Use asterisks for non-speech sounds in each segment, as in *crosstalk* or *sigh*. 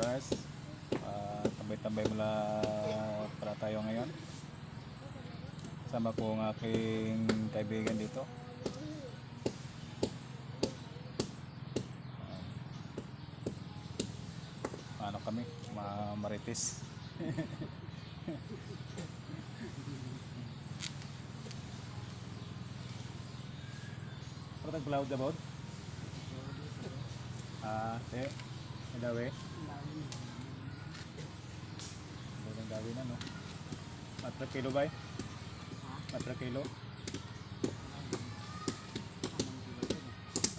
guys, Ah, tambay-tambay mula para tayo ngayon. Sama ko ang aking kaibigan dito. Ah, ano kami, mga marites. *laughs* Ano tag cloud about? Ah, te, dawe. Ang dawi na no. Matra kilo ba? Matra kilo.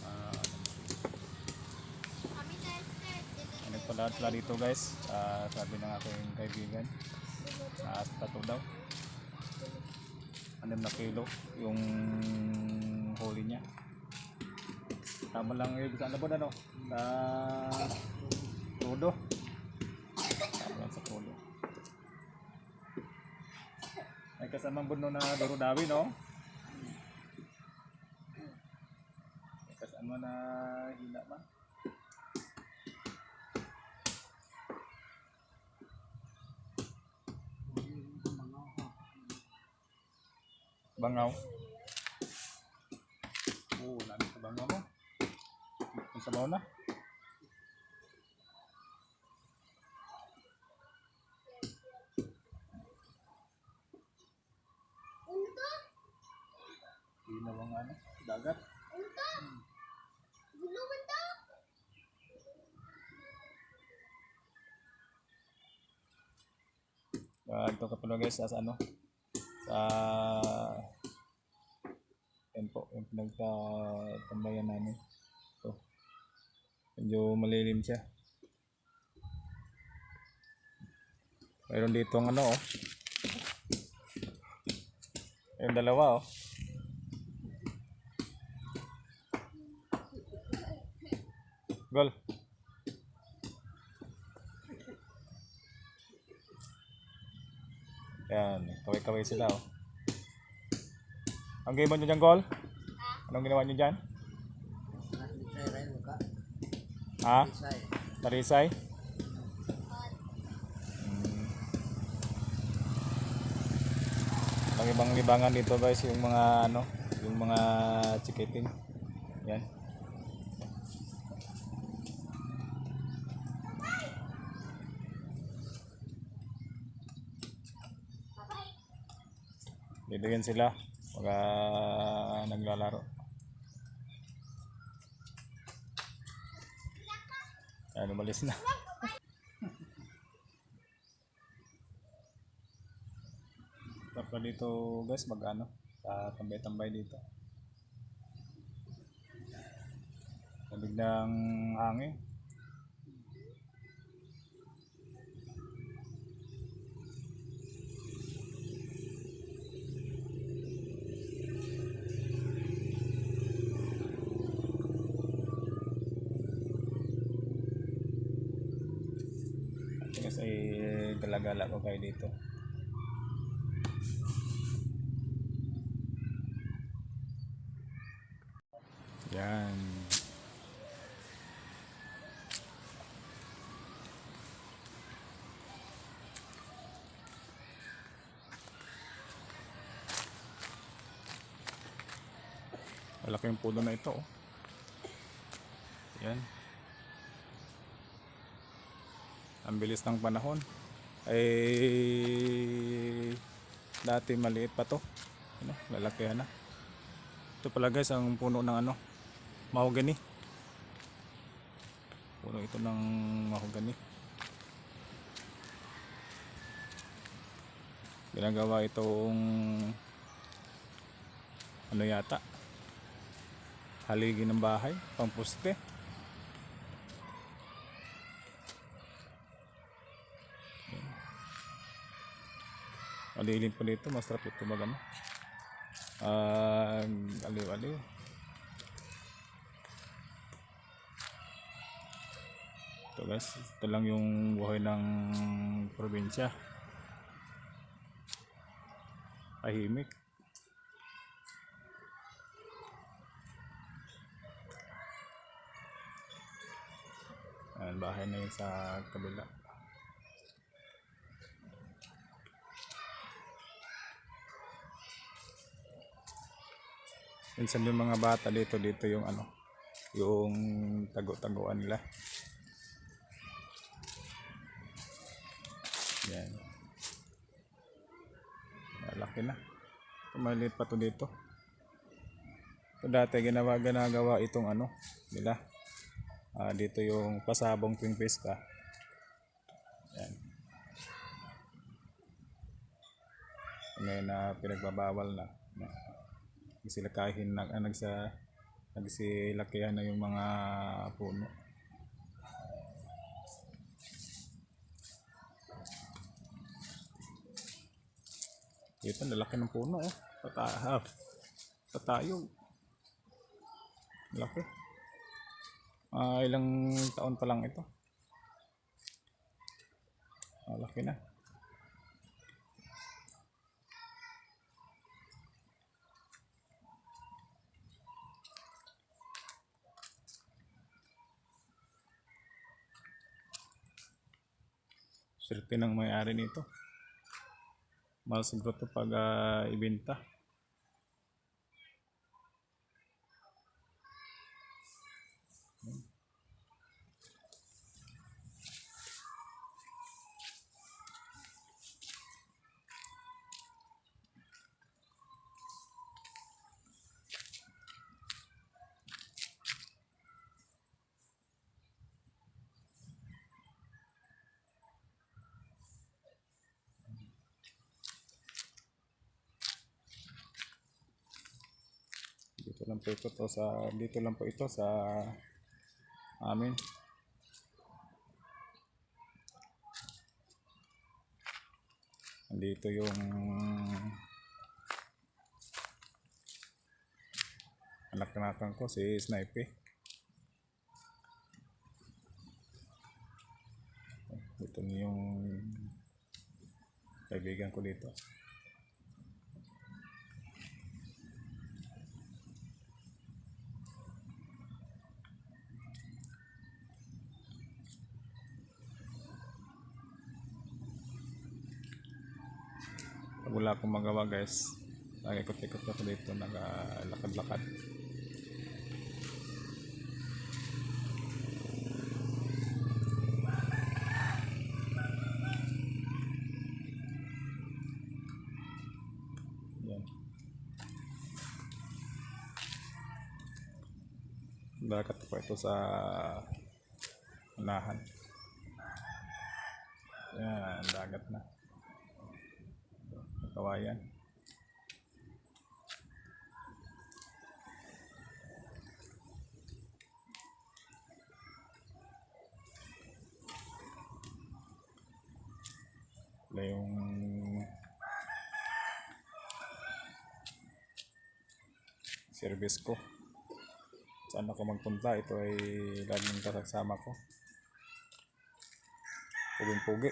Ah, ano pala pala dito guys? Ah, sabi ng aking kaibigan. Sa tato daw. Anim na kilo yung huli niya. Tama lang yung sa ano ba ano? Sa Rodo. Tama lang sa Rodo. May kasamang buno na Dorodawi, no? May kasama na hila ba? Bangaw. Oo, oh, lami sa bangaw mo. Ang sabaw na. Ginawang ano, dagat. Uh, ito ka pala guys, sa ano, sa yan po, yung pinagtatambayan namin. Ito. Medyo malilim siya. Mayroon dito ang ano oh. Yung dalawa oh. Gol. Yan, kaway-kaway sila oh. Ang game nyo dyan, Gol? Anong ginawa nyo dyan? Ha? Tarisay? Hmm. Ang ibang libangan dito guys, yung mga ano, yung mga chikiting. Yan. Dito yan sila. Mga naglalaro. Ayan, umalis na. *laughs* Tapos dito guys, mag ano, sa tambay-tambay dito. Lamig ng hangin. Guys, ay galagala ko kayo dito. Yan. Malaki yung pulo na ito. Oh. Yan. Ang bilis ng panahon. Ay dati maliit pa to. Ano, lalakihan na. Ito pala guys ang puno ng ano, mahogany. Puno ito ng mahogany. Ginagawa itong ano yata haligi ng bahay, pampuste. Malilim pa dito, masarap ito mag ano. Ah, aliw-aliw. Ito guys, ito lang yung buhay ng probinsya. Tahimik. Yan, bahay na yun sa kabila. Minsan yung mga bata dito, dito yung ano, yung tago-taguan nila. Yan. Malaki na. Maliit pa to dito. So, dati ginawa ginagawa itong ano nila. Ah, dito yung pasabong tuwing pista. Yan. Ngayon na pinagbabawal na. Na nagsilakahin na ah, nagsa nagsilakihan na yung mga puno. Ito, lalaki ng puno oh. Pata half. Patayog. Laki. Ah, ilang taon pa lang ito. Ah, laki na. Swerte ng may-ari nito. Mahal siguro ito pag ah, ibenta. Dito lang po ito to sa dito lang po ito sa amin. Andito yung anak nakan ko si Snipe. Ito yung kaibigan ko dito. Wala akong magawa guys, nag-ikot-ikot ako dito, nagalakad-lakad. Yan. Dagat po ito sa unahan. Yan, dagat na. Kawayan. Wala yung service ko. Saan ako magpunta? Ito ay laging kasama ko. Puging-pugi.